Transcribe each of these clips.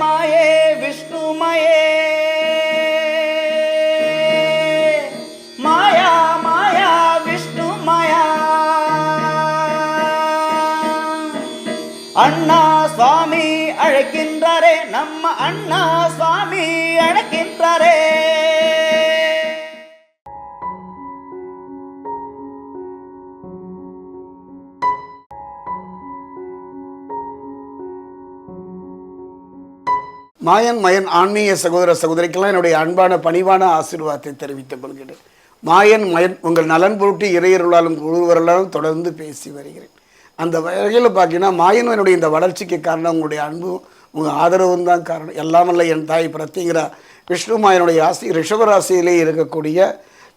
మయే విష్ణుమయే. మాయా మాయా విష్ణుమయా. అన్నా స్వామి అడకిండ్రరే నమ్మ అన్నా స్వామి అడకిండ్రరే மாயன் மயன் ஆன்மீக சகோதர சகோதரிக்கெல்லாம் என்னுடைய அன்பான பணிவான ஆசீர்வாதத்தை தெரிவித்துக் கொள்கிறேன். மாயன் மயன் உங்கள் நலன் பொருட்டு இறையர்களாலும் குருவர்களாலும் தொடர்ந்து பேசி வருகிறேன். அந்த வகையில் பார்த்தீங்கன்னா மாயனுடைய இந்த வளர்ச்சிக்கு காரணம் உங்களுடைய அன்பும் உங்கள் ஆதரவும் தான் காரணம். எல்லாமல்ல என் தாய் பிரத்திங்கிற விஷ்ணு மாயனுடைய ஆசி ரிஷபராசியிலே இருக்கக்கூடிய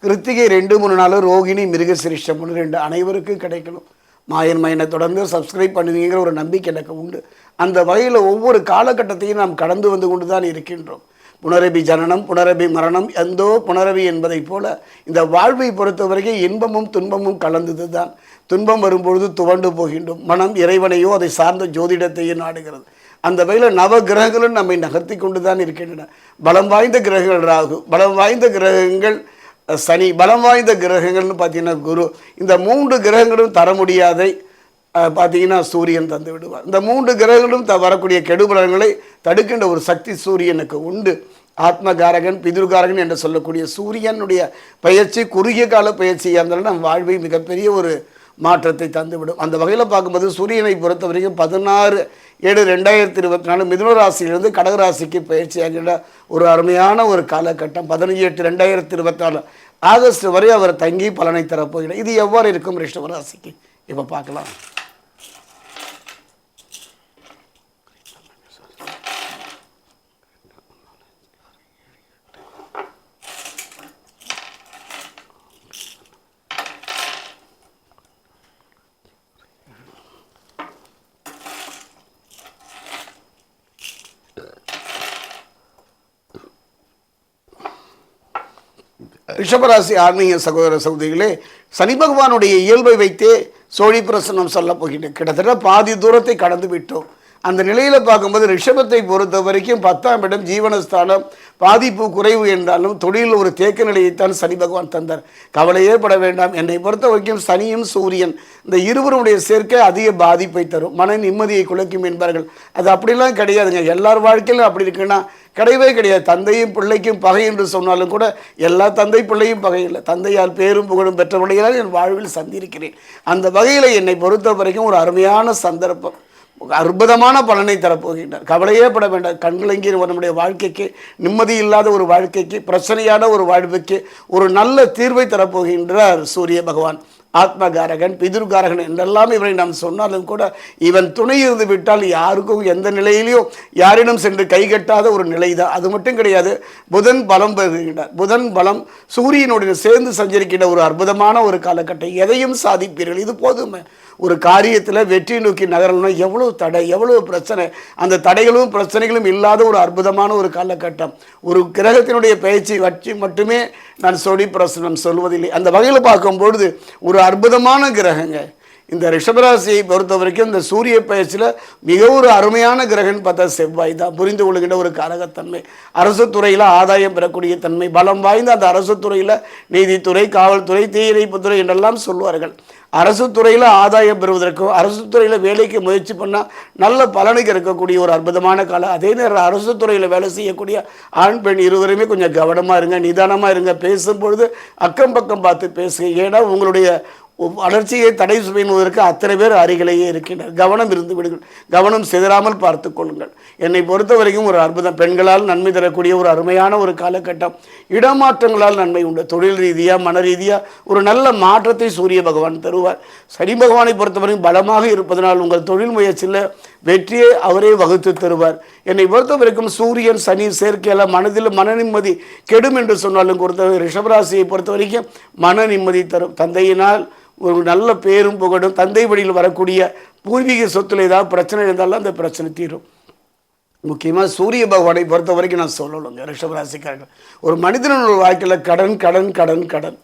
கிருத்திகை ரெண்டு மூணு நாள் ரோகிணி மிருகசிரிஷம் ஒன்று ரெண்டு அனைவருக்கும் கிடைக்கணும். மாயன் மயனை தொடர்ந்து சப்ஸ்கிரைப் பண்ணுவீங்கிற ஒரு நம்பிக்கை எனக்கு உண்டு. அந்த வகையில் ஒவ்வொரு காலகட்டத்தையும் நாம் கடந்து வந்து கொண்டு தான் இருக்கின்றோம். புனரபி ஜனனம் புனரபி மரணம் எந்தோ புனரபி என்பதைப் போல இந்த வாழ்வை பொறுத்தவரைக்கும் இன்பமும் துன்பமும் கலந்தது தான் துன்பம் வரும்பொழுது துவண்டு போகின்றோம். மனம் இறைவனையோ அதை சார்ந்த ஜோதிடத்தையும் நாடுகிறது. அந்த வகையில் நவ கிரகங்களும் நம்மை நகர்த்தி கொண்டு தான் இருக்கின்றன. பலம் வாய்ந்த கிரகங்கள் ராகு பலம் வாய்ந்த கிரகங்கள் சனி பலம் வாய்ந்த கிரகங்கள்னு பார்த்தீங்கன்னா குரு. இந்த மூன்று கிரகங்களும் தர முடியாதை பார்த்தீங்கன்னா சூரியன் தந்து விடுவார். இந்த மூன்று கிரகங்களும் த வரக்கூடிய கெடுபலன்களை தடுக்கின்ற ஒரு சக்தி சூரியனுக்கு உண்டு. ஆத்மகாரகன் பிதுர்காரகன் என்று சொல்லக்கூடிய சூரியனுடைய பயிற்சி குறுகிய கால பயிற்சியாக இருந்தாலும் நம் வாழ்வை மிகப்பெரிய ஒரு மாற்றத்தை தந்துவிடும். அந்த வகையில் பார்க்கும்போது சூரியனை பொறுத்த வரைக்கும் பதினாறு ஏழு ரெண்டாயிரத்தி இருபத்தி நாலு மிதுன ராசியிலிருந்து கடகராசிக்கு பயிற்சியாகின்ற ஒரு அருமையான ஒரு காலகட்டம். பதினஞ்சு எட்டு ரெண்டாயிரத்தி இருபத்தி நாலு ஆகஸ்ட் வரை அவர் தங்கி பலனை தரப்போகிறார். இது எவ்வாறு இருக்கும் ரிஷப ராசிக்கு இப்போ பார்க்கலாம். ரிஷபராசி ஆன்மீக சகோதர சகோதரிகளே சனி பகவானுடைய இயல்பை வைத்தே சோழி பிரசனம் சொல்ல போகின்றேன் கிட்டத்தட்ட பாதி தூரத்தை கடந்து விட்டோம் அந்த நிலையில் பார்க்கும்போது ரிஷபத்தை பொறுத்த வரைக்கும் பத்தாம் இடம் ஜீவனஸ்தானம். பாதிப்பு குறைவு என்றாலும் தொழிலில் ஒரு தேக்க நிலையைத்தான் சனி பகவான் தந்தார். கவலையே பட வேண்டாம். என்னை பொறுத்த வரைக்கும் சனியும் சூரியன் இந்த இருவருடைய சேர்க்கை அதிக பாதிப்பை தரும். மன நிம்மதியை குலைக்கும் என்பார்கள். அது அப்படிலாம் கிடையாதுங்க. எல்லார் வாழ்க்கையிலும் அப்படி இருக்குன்னா கிடையவே கிடையாது. தந்தையும் பிள்ளைக்கும் பகை என்று சொன்னாலும் கூட எல்லா தந்தை பிள்ளையும் பகை இல்லை. தந்தையால் பேரும் புகழும் பெற்றவர்களால் என் வாழ்வில் சந்திருக்கிறேன். அந்த வகையில் என்னை பொறுத்த வரைக்கும் ஒரு அருமையான சந்தர்ப்பம். அற்புதமான பலனை தரப்போகின்றார். கவலையே பட வேண்டாம். கண்கலங்கிய நம்முடைய வாழ்க்கைக்கு நிம்மதி இல்லாத ஒரு வாழ்க்கைக்கு பிரச்சனையான ஒரு வாழ்வுக்கு ஒரு நல்ல தீர்வை தரப்போகின்றார் சூரிய பகவான். ஆத்மகாரகன் பிதுர்காரகன் என்றெல்லாம் இவரை நாம் சொன்னாலும் கூட இவன் துணை இருந்து விட்டால் யாருக்கும் எந்த நிலையிலையும் யாரிடம் சென்று கைகட்டாத ஒரு நிலை தான் அது மட்டும் கிடையாது புதன் பலம் பெறுகின்றார். புதன் பலம் சூரியனுடன் சேர்ந்து சஞ்சரிக்கின்ற ஒரு அற்புதமான ஒரு காலகட்டம். எதையும் சாதிப்பீர்கள். இது போதுமே. ஒரு காரியத்தில் வெற்றி நோக்கி நகரணும்னா எவ்வளோ தடை எவ்வளோ பிரச்சனை? அந்த தடைகளும் பிரச்சனைகளும் இல்லாத ஒரு அற்புதமான ஒரு காலகட்டம். ஒரு கிரகத்தினுடைய பயிற்சி வச்சு மட்டுமே நான் சொல்லி பிரசனம் சொல்வதில்லை. அந்த வகையில் பார்க்கும்பொழுது ஒரு அற்புதமான கிரகங்க. இந்த ரிஷபராசியை பொறுத்த வரைக்கும் இந்த சூரிய பயிற்சியில் மிக ஒரு அருமையான கிரகம்னு பார்த்தா செவ்வாய் தான். புரிந்து கொள்கின்ற ஒரு காரகத்தன்மை. அரசு துறையில் ஆதாயம் பெறக்கூடிய தன்மை பலம் வாய்ந்த அந்த அரசு துறையில் நீதித்துறை காவல்துறை தீயணைப்புத்துறை என்றெல்லாம் சொல்வார்கள். அரசு துறையில் ஆதாயம் பெறுவதற்கும் அரசு துறையில் வேலைக்கு முயற்சி பண்ணால் நல்ல பலனுக்கு இருக்கக்கூடிய ஒரு அற்புதமான காலம். அதே நேரம் அரசு துறையில் வேலை செய்யக்கூடிய ஆண் பெண் இருவருமே கொஞ்சம் கவனமாக இருங்க நிதானமாக இருங்க. பேசும்பொழுது அக்கம் பக்கம் பார்த்து பேசுங்க. ஏன்னா உங்களுடைய வளர்ச்சியை தடை செய்வதற்கு அத்தனை பேர் அருகிலேயே இருக்கின்றனர். கவனம் இருந்து விடுங்கள். கவனம் சிதறாமல் பார்த்து கொள்ளுங்கள். என்னை பொறுத்த வரைக்கும் ஒரு அற்புதம். பெண்களால் நன்மை தரக்கூடிய ஒரு அருமையான ஒரு காலகட்டம். இடமாற்றங்களால் நன்மை உண்டு. தொழில் ரீதியாக மன ரீதியாக ஒரு நல்ல மாற்றத்தை சூரிய பகவான் தருவார். சனி பகவானை பொறுத்தவரைக்கும் பலமாக இருப்பதனால் உங்கள் தொழில் முயற்சியில் வெற்றியை அவரே வகுத்து தருவார். என்னை பொறுத்தவரைக்கும் சூரியன் சனி சேர்க்கையில் மனதில் மன நிம்மதி கெடும் என்று சொன்னாலும் பொறுத்த ரிஷபராசியை பொறுத்த வரைக்கும் மன நிம்மதி தரும். தந்தையினால் ஒரு நல்ல பேரும் புகழும். தந்தை வழியில் வரக்கூடிய பூர்வீக சொத்துல ஏதாவது பிரச்சனை இருந்தாலும் அந்த பிரச்சனை தீரும். முக்கியமாக சூரிய பகவானை பொறுத்த வரைக்கும் நான் சொல்லணுங்க ரிஷபராசிக்காரர்கள். ஒரு மனிதனோட வாழ்க்கையில் கடன் கடன் கடன் கடன்.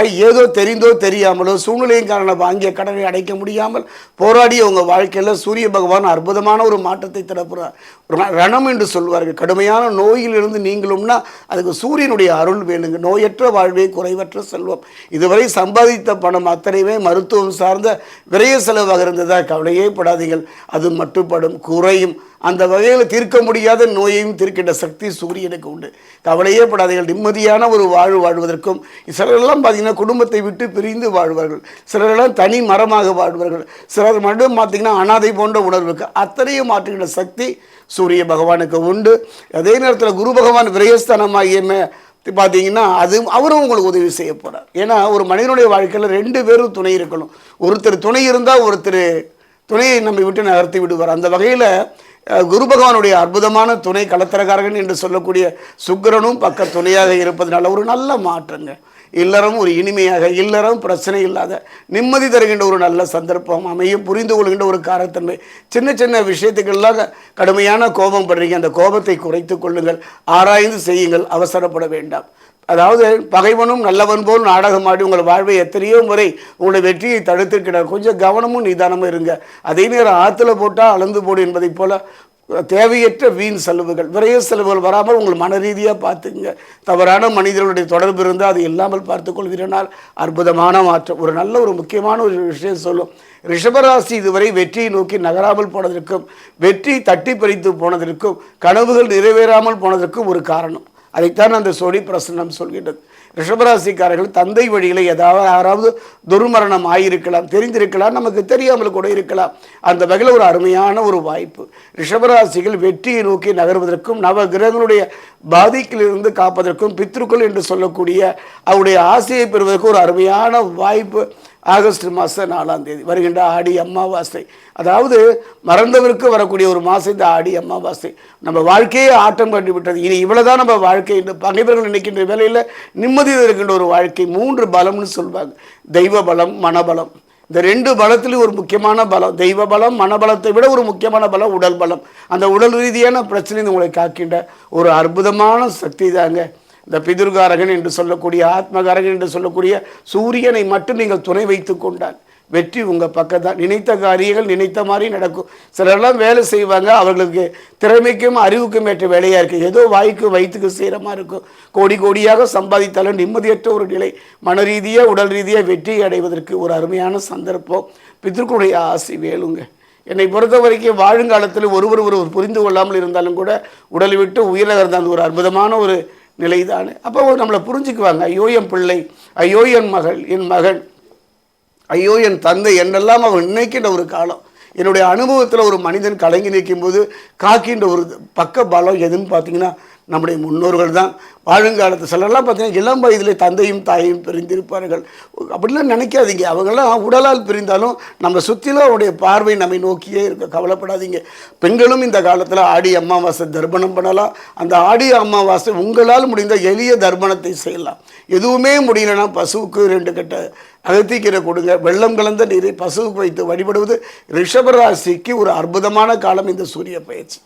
ஏதோ தெரிந்தோ தெரியாமலோ சூழ்நிலையின் காரணமாக வாங்கிய கடனை அடைக்க முடியாமல் போராடிய உங்கள் வாழ்க்கையில் சூரிய பகவான் அற்புதமான ஒரு மாற்றத்தை தரப்புறார். ரணம் என்று சொல்வார்கள். கடுமையான நோயிலிருந்து நீங்களும்னா அதுக்கு சூரியனுடைய அருள் வேணுங்க. நோயற்ற வாழ்வே குறைவற்ற செல்வம். இதுவரை சம்பாதித்த பணம் அத்தனையுமே மருத்துவம் சார்ந்த விரைய செலவாக இருந்ததாக கவலையே படாதீர்கள். அது மட்டுப்படும். குறையும். அந்த வகையில் தீர்க்க முடியாத நோயையும் தீர்க்கின்ற சக்தி சூரியனுக்கு உண்டு. கவலையே படாதீர்கள். நிம்மதியான ஒரு வாழ்வு வாழ்வதற்கும் சிலரெல்லாம் பார்த்தீங்கன்னா குடும்பத்தை விட்டு பிரிந்து வாழ்வார்கள். சிலரெல்லாம் தனி மரமாக வாழ்வார்கள். சிலர் மட்டும் பார்த்தீங்கன்னா அனாதை போன்ற உணர்வுக்கு அத்தனையும் மாற்றுகின்ற சக்தி சூரிய பகவானுக்கு உண்டு. அதே நேரத்தில் குரு பகவான் விரயஸ்தானமாகியமே பார்த்தீங்கன்னா அது அவரும் உங்களுக்கு உதவி செய்ய போகிறார் ஏன்னா ஒரு மனிதனுடைய வாழ்க்கையில் ரெண்டு பேரும் துணை இருக்கணும். ஒருத்தர் துணை இருந்தால் ஒருத்தர் துணையை நம்மை விட்டு நகர்த்தி விடுவார். அந்த வகையில் குரு பகவானுடைய அற்புதமான துணை கலத்திரக்காரகன் என்று சொல்லக்கூடிய சுக்கிரனும் பக்க துணையாக இருப்பதனால ஒரு நல்ல மாற்றங்க. இல்லறம் ஒரு இனிமையாக இல்லறம் பிரச்சனை இல்லாத நிம்மதி தருகின்ற ஒரு நல்ல சந்தர்ப்பம் அமையும் புரிந்து கொள்கின்ற ஒரு காரத்தன்மை. சின்ன சின்ன விஷயத்துக்கெல்லாம் கடுமையான கோபம் படுறீங்க. அந்த கோபத்தை குறைத்துக் கொள்ளுங்கள் ஆராய்ந்து செய்யுங்கள் அவசரப்பட வேண்டாம். அதாவது பகைவனும் நல்லவன் போல் நாடகமாடி உங்கள் வாழ்வை எத்தனையோ முறை உங்களுடைய வெற்றியை தடுத்திருக்கிறார். கொஞ்சம் கவனமும் நிதானமும் இருங்க. அதே நேரம் ஆற்றுல போட்டால் அளந்து போடு என்பதைப் போல தேவையற்ற வீண் செலவுகள் விரைய செலவுகள் வராமல் உங்கள் மன ரீதியாக பார்த்துக்குங்க. தவறான மனிதர்களுடைய தொடர்பு இருந்தால் அது இல்லாமல் பார்த்துக்கொள்கிறனால் அற்புதமான மாற்றம். ஒரு நல்ல ஒரு முக்கியமான ஒரு விஷயம் சொல்லும். ரிஷபராசி இதுவரை வெற்றியை நோக்கி நகராமல் போனதற்கும் வெற்றி தட்டி பறித்து போனதற்கும் கனவுகள் நிறைவேறாமல் போனதற்கும் ஒரு காரணம். அதைத்தான் அந்த சொடி பிரசன்னம் சொல்கின்றது. ரிஷபராசிக்காரர்கள் தந்தை வழியில் ஏதாவது யாராவது துர்மரணம் ஆகியிருக்கலாம் தெரிந்திருக்கலாம் நமக்கு தெரியாமல் கூட இருக்கலாம். அந்த வகையில் ஒரு அருமையான ஒரு வாய்ப்பு. ரிஷபராசிகள் வெற்றியை நோக்கி நகர்வதற்கும் நவ கிரகங்களுடைய பாதிக்கிலிருந்து காப்பதற்கும் பித்ருக்கள் என்று சொல்லக்கூடிய அவருடைய ஆசையை பெறுவதற்கு ஒரு அருமையான வாய்ப்பு. ஆகஸ்ட் மாதம் நாலாம் தேதி வருகின்ற ஆடி அம்மாவாசை அதாவது மறந்தவருக்கு வரக்கூடிய ஒரு மாதம் இந்த ஆடி அம்மாவாசை நம்ம வாழ்க்கையே ஆட்டம் கண்டு விட்டது. இனி இவ்வளவுதான் நம்ம வாழ்க்கை இந்த பகைவர்கள் நினைக்கின்ற வேலையில் நிம்மதியில் இருக்கின்ற ஒரு வாழ்க்கை. மூன்று பலம்னு சொல்வாங்க. தெய்வ பலம் மனபலம். இந்த ரெண்டு பலத்திலையும் ஒரு முக்கியமான பலம். தெய்வ பலம் மனபலத்தை விட ஒரு முக்கியமான பலம் உடல் பலம். அந்த உடல் ரீதியான பிரச்சனை உங்களை காக்கின்ற ஒரு அற்புதமான சக்தி தாங்க இந்த பிதுர்காரகன் என்று சொல்லக்கூடிய ஆத்மகாரகன் என்று சொல்லக்கூடிய சூரியனை மட்டும் நீங்கள் துணை வைத்து கொண்டால் வெற்றி உங்கள் பக்கத்தான் நினைத்த காரியங்கள் நினைத்த மாதிரி நடக்கும். சிலரெல்லாம் வேலை செய்வாங்க அவர்களுக்கு திறமைக்கும் அறிவுக்கும் ஏற்ற வேலையாக இருக்குது ஏதோ வாய்க்கு வயிற்றுக்கு சீரமாக இருக்கும். கோடி கோடியாக சம்பாதித்தாலும் நிம்மதியற்ற ஒரு நிலை மன ரீதியாக உடல் ரீதியாக வெற்றி அடைவதற்கு ஒரு அருமையான சந்தர்ப்பம். பிதர்களுடைய ஆசை வேலுங்க. என்னை பொறுத்த வரைக்கும் வாழுங்காலத்தில் ஒருவர் ஒருவர் புரிந்து கொள்ளாமல் இருந்தாலும் கூட உடலை விட்டு உயிரிழந்த அந்த ஒரு அற்புதமான ஒரு நிலைதானே? அப்போ நம்மளை புரிஞ்சுக்குவாங்க. ஐயோ என் பிள்ளை ஐயோ என் மகள் என் மகன் ஐயோ என் தந்தை என்றெல்லாம் அவன் நினைக்கின்ற ஒரு காலம். என்னுடைய அனுபவத்தில் ஒரு மனிதன் கலங்கி நிற்கும்போது காக்கின்ற ஒரு பக்க பலம் எதுன்னு பார்த்தீங்கன்னா நம்முடைய முன்னோர்கள் தான் வாழுங்காலத்து சிலர்லாம் பார்த்தீங்கன்னா இளம் வயதிலே தந்தையும் தாயையும் பிரிந்திருப்பார்கள். அப்படிலாம் நினைக்காதீங்க. அவங்களாம் உடலால் பிரிந்தாலும் நம்ம சுற்றிலும் அவருடைய பார்வை நம்மை நோக்கியே இருக்க கவலைப்படாதீங்க. பெண்களும் இந்த காலத்தில் ஆடி அமாவாசை தர்ப்பணம் பண்ணலாம். அந்த ஆடி அமாவாசை உங்களால் முடிந்த எளிய தர்ப்பணத்தை செய்யலாம். எதுவுமே முடியலன்னா பசுவுக்கு ரெண்டு கட்ட அகத்திக்கீரை கொடுங்க. வெள்ளம் கலந்த நீரை பசுவுக்கு வைத்து வழிபடுவது ரிஷபராசிக்கு ஒரு அற்புதமான காலம் இந்த சூரிய பயிற்சி.